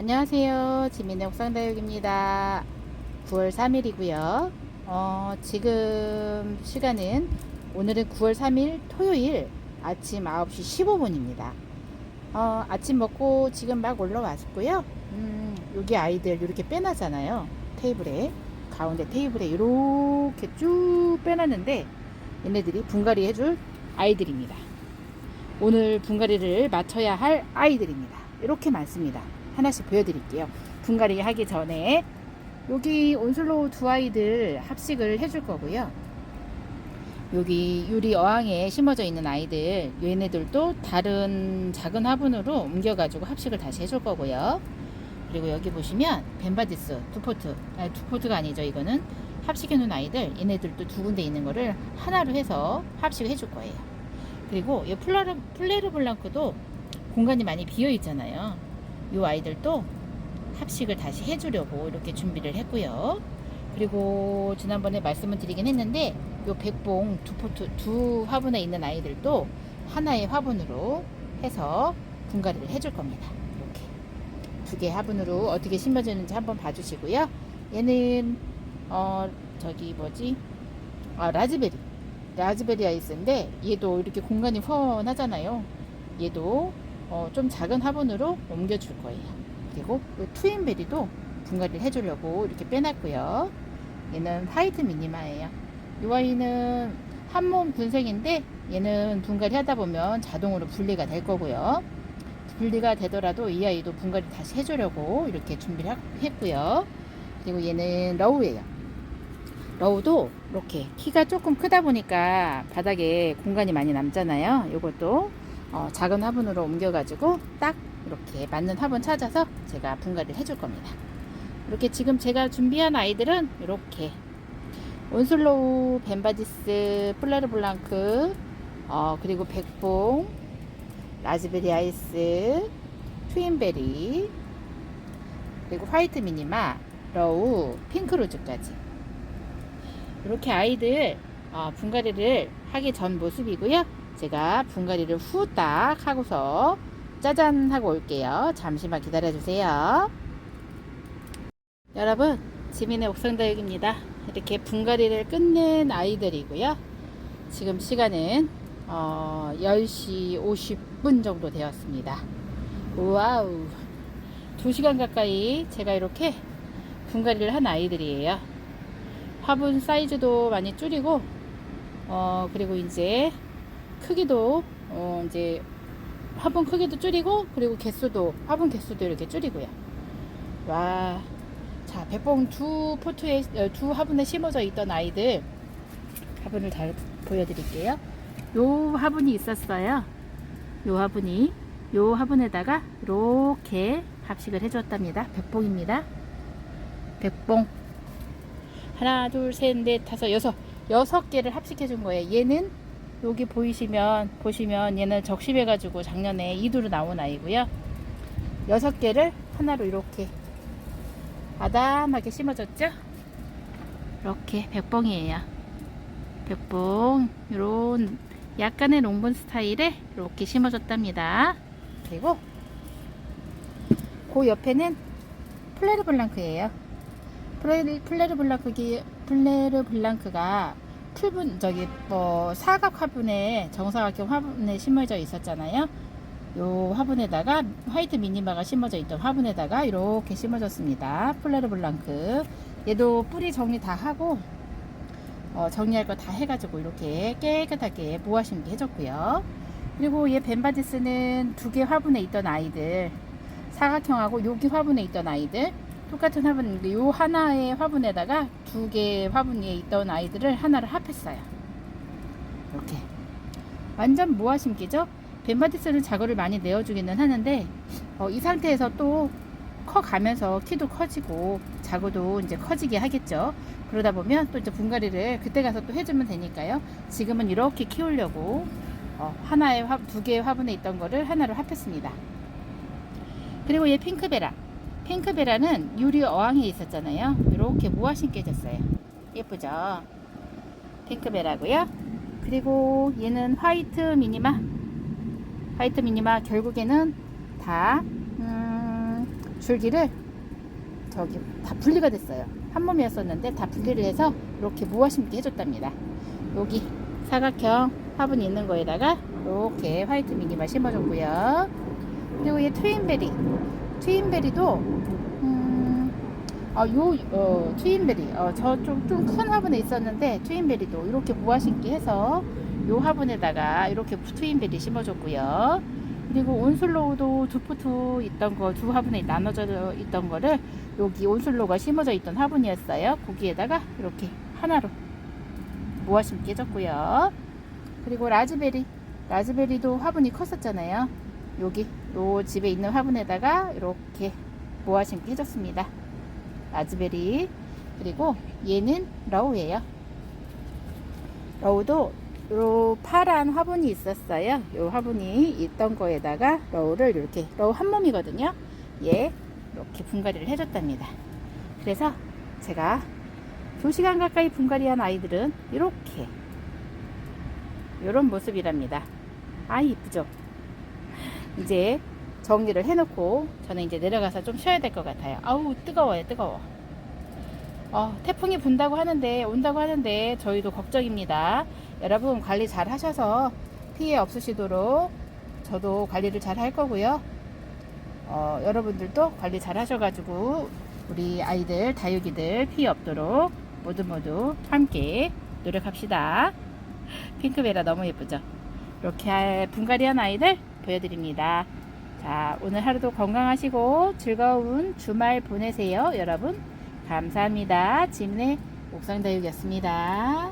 안녕하세요. 지민의 옥상다육입니다. 9월 3일이고요. 어, 지금 시간은 오늘은 9월 3일 토요일 아침 9시 15분입니다. 어, 아침 먹고 지금 막 올라왔고요. 음, 여기 아이들 이렇게 빼놨잖아요. 테이블에 가운데 테이블에 이렇게 쭉 빼놨는데 얘네들이 분갈이 해줄 아이들입니다. 오늘 분갈이를 맞춰야 할 아이들입니다. 이렇게 많습니다. 하나씩 보여드릴게요. 분갈이 하기 전에 여기 온슬로우 두 아이들 합식을 해줄 거고요. 여기 유리 어항에 심어져 있는 아이들 얘네들도 다른 작은 화분으로 옮겨가지고 합식을 다시 해줄 거고요. 그리고 여기 보시면 벤바디스 두 포트 아니 두 포트가 아니죠 이거는 합식해 놓은 아이들 얘네들도 두 군데 있는 거를 하나로 해서 합식을 해줄 거예요. 그리고 이 플라르, 플레르 블랑크도 공간이 많이 비어 있잖아요. 이 아이들도 합식을 다시 해주려고 이렇게 준비를 했고요. 그리고 지난번에 말씀을 드리긴 했는데 요 백봉 두 포트 두 화분에 있는 아이들도 하나의 화분으로 해서 분갈이를 해줄 겁니다. 이렇게 두 개 화분으로 어떻게 심어지는지 한번 봐주시고요. 얘는 어 저기 뭐지 아 라즈베리 라즈베리 아이스인데 얘도 이렇게 공간이 훤하잖아요. 얘도 어, 좀 작은 화분으로 옮겨줄 거예요. 그리고 이 트윈베리도 분갈이를 해주려고 이렇게 빼놨고요. 얘는 화이트 미니마예요. 이 아이는 한몸 분색인데 얘는 분갈이 하다 보면 자동으로 분리가 될 거고요. 분리가 되더라도 이 아이도 분갈이 다시 해주려고 이렇게 준비를 하- 했고요. 그리고 얘는 러우예요. 러우도 이렇게 키가 조금 크다 보니까 바닥에 공간이 많이 남잖아요. 이것도 어, 작은 화분으로 옮겨가지고 딱 이렇게 맞는 화분 찾아서 제가 분갈이를 해줄 겁니다. 이렇게 지금 제가 준비한 아이들은 이렇게 온슬로우, 벤바디스, 플레르 블랑크, 어, 그리고 백봉, 라즈베리 아이스, 트윈베리, 그리고 화이트 미니마, 러우, 핑크 로즈까지 이렇게 아이들 어, 분갈이를 하기 전 모습이고요. 제가 분갈이를 후딱 하고서 짜잔 하고 올게요. 잠시만 기다려 주세요. 여러분, 지민의 옥상다육입니다. 이렇게 분갈이를 끝낸 아이들이고요. 지금 시간은 어, 10시 50분 정도 되었습니다. 와우. 2시간 가까이 제가 이렇게 분갈이를 한 아이들이에요. 화분 사이즈도 많이 줄이고 어 그리고 이제 크기도 어 이제 화분 크기도 줄이고 그리고 개수도 화분 개수도 이렇게 줄이고요. 와. 자, 백봉 두 포트에 어, 두 화분에 심어져 있던 아이들 화분을 잘 보여 드릴게요. 요 화분이 있었어요. 요 화분이 요 화분에다가 이렇게 합식을 해 줬답니다. 백봉입니다. 백봉 하나 둘 셋 넷 다섯 여섯 여섯 개를 합식해 준 거예요. 얘는 여기 보이시면 보시면 얘는 적심해 가지고 작년에 이두로 나온 아이고요. 여섯 개를 하나로 이렇게 아담하게 심어줬죠. 이렇게 백봉이에요. 백봉 이런 약간의 롱본 스타일에 이렇게 심어줬답니다. 그리고 그 옆에는 플레르 블랑크예요. 플레르, 플레르 블랑크기 플레르 블랑크가 풀분 저기 뭐 사각 화분에 정사각형 화분에 심어져 있었잖아요. 요 화분에다가 화이트 미니마가 심어져 있던 화분에다가 이렇게 심어졌습니다. 플레르 블랑크. 얘도 뿌리 정리 다 하고 어, 정리할 거 다 해가지고 이렇게 깨끗하게 모아 심기 해줬고요. 그리고 얘 벤바디스는 두 개 화분에 있던 아이들 사각형하고 여기 화분에 있던 아이들 똑같은 화분인데 요 하나의 화분에다가 두개 화분에 있던 아이들을 하나를 합했어요. 이렇게 완전 모아 심기죠. 벤바디스는 자고를 많이 내어주기는 하는데 어, 이 상태에서 또 커가면서 키도 커지고 자고도 이제 커지게 하겠죠. 그러다 보면 또 이제 분갈이를 그때 가서 또 해주면 되니까요. 지금은 이렇게 키우려고 어, 하나의 화, 두 개의 화분에 있던 거를 하나로 합했습니다. 그리고 얘 핑크베라. 핑크베라는 유리 어항에 있었잖아요. 이렇게 심게 됐어요. 예쁘죠? 핑크베라고요. 그리고 얘는 화이트 미니마. 화이트 미니마 결국에는 다 음, 줄기를 저기 다 분리가 됐어요. 한 몸이었었는데 다 분리를 해서 이렇게 모아 심게 해줬답니다. 여기 사각형 화분이 있는 거에다가 이렇게 화이트 미니만 심어줬고요. 그리고 이 트윈베리, 트윈베리도 음, 아, 요, 어, 트윈베리, 어, 저좀 좀 큰 화분에 있었는데 트윈베리도 이렇게 심기 해서 요 화분에다가 이렇게 트윈베리 심어줬고요. 그리고 온슬로우도 두 포트 있던 거 두 화분에 나눠져 있던 거를 여기 온슬로우가 심어져 있던 화분이었어요. 거기에다가 이렇게 하나로 모아 심기 해줬고요. 그리고 라즈베리, 라즈베리도 화분이 컸었잖아요. 여기 요 집에 있는 화분에다가 이렇게 모아 심기 해줬습니다. 라즈베리 그리고 얘는 러우예요. 러우도 요 파란 화분이 있었어요. 요 화분이 있던 거에다가 러우를 이렇게 러우 한 몸이거든요. 얘 이렇게 분갈이를 해줬답니다. 그래서 제가 2시간 가까이 분갈이한 아이들은 이렇게 이런 모습이랍니다. 아 이쁘죠? 이제 정리를 해놓고 저는 이제 내려가서 좀 쉬어야 될 것 같아요. 아우 뜨거워요 뜨거워. 어, 태풍이 분다고 하는데 온다고 하는데 저희도 걱정입니다. 여러분 관리 잘 하셔서 피해 없으시도록 저도 관리를 잘 할 거고요. 어, 여러분들도 관리 잘 하셔가지고 우리 아이들 다육이들 피해 없도록 모두 모두 함께 노력합시다. 핑크베라 너무 예쁘죠? 이렇게 분갈이한 아이들 보여드립니다. 자, 오늘 하루도 건강하시고 즐거운 주말 보내세요, 여러분. 감사합니다. 지민의 옥상다육이었습니다.